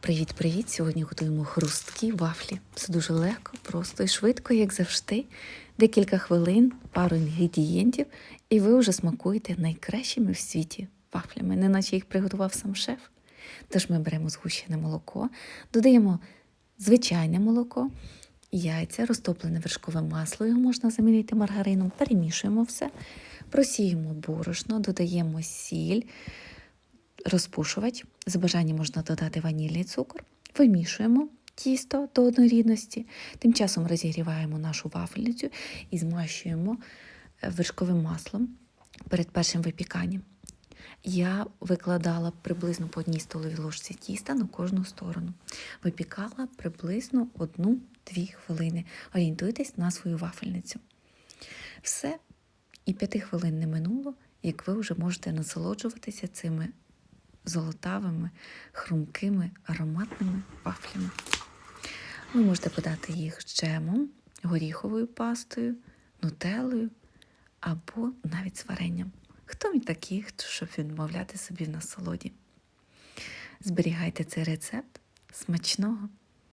Привіт-привіт! Сьогодні готуємо хрусткі вафлі. Все дуже легко, просто і швидко, як завжди. Декілька хвилин, пару інгредієнтів, і ви вже смакуєте найкращими в світі вафлями, неначе їх приготував сам шеф. Тож ми беремо згущене молоко, додаємо звичайне молоко, яйця, розтоплене вершкове масло, його можна замінити маргарином, перемішуємо все, просіємо борошно, додаємо сіль, розпушувач. За бажанням можна додати ванільний цукор, вимішуємо тісто до однорідності. Тим часом розігріваємо нашу вафельницю і змащуємо е, вершковим маслом перед першим випіканням. Я викладала приблизно по одній столовій ложці тіста на кожну сторону. Випікала приблизно 1-2 хвилини. Орієнтуйтесь на свою вафельницю. Все, і п'яти хвилин не минуло, як ви вже можете насолоджуватися цими золотавими, хрумкими, ароматними вафлями. Ви можете подати їх з джемом, горіховою пастою, нутелою або навіть з варенням. Хто він такий, щоб відмовляти собі в насолоді? Зберігайте цей рецепт смачного!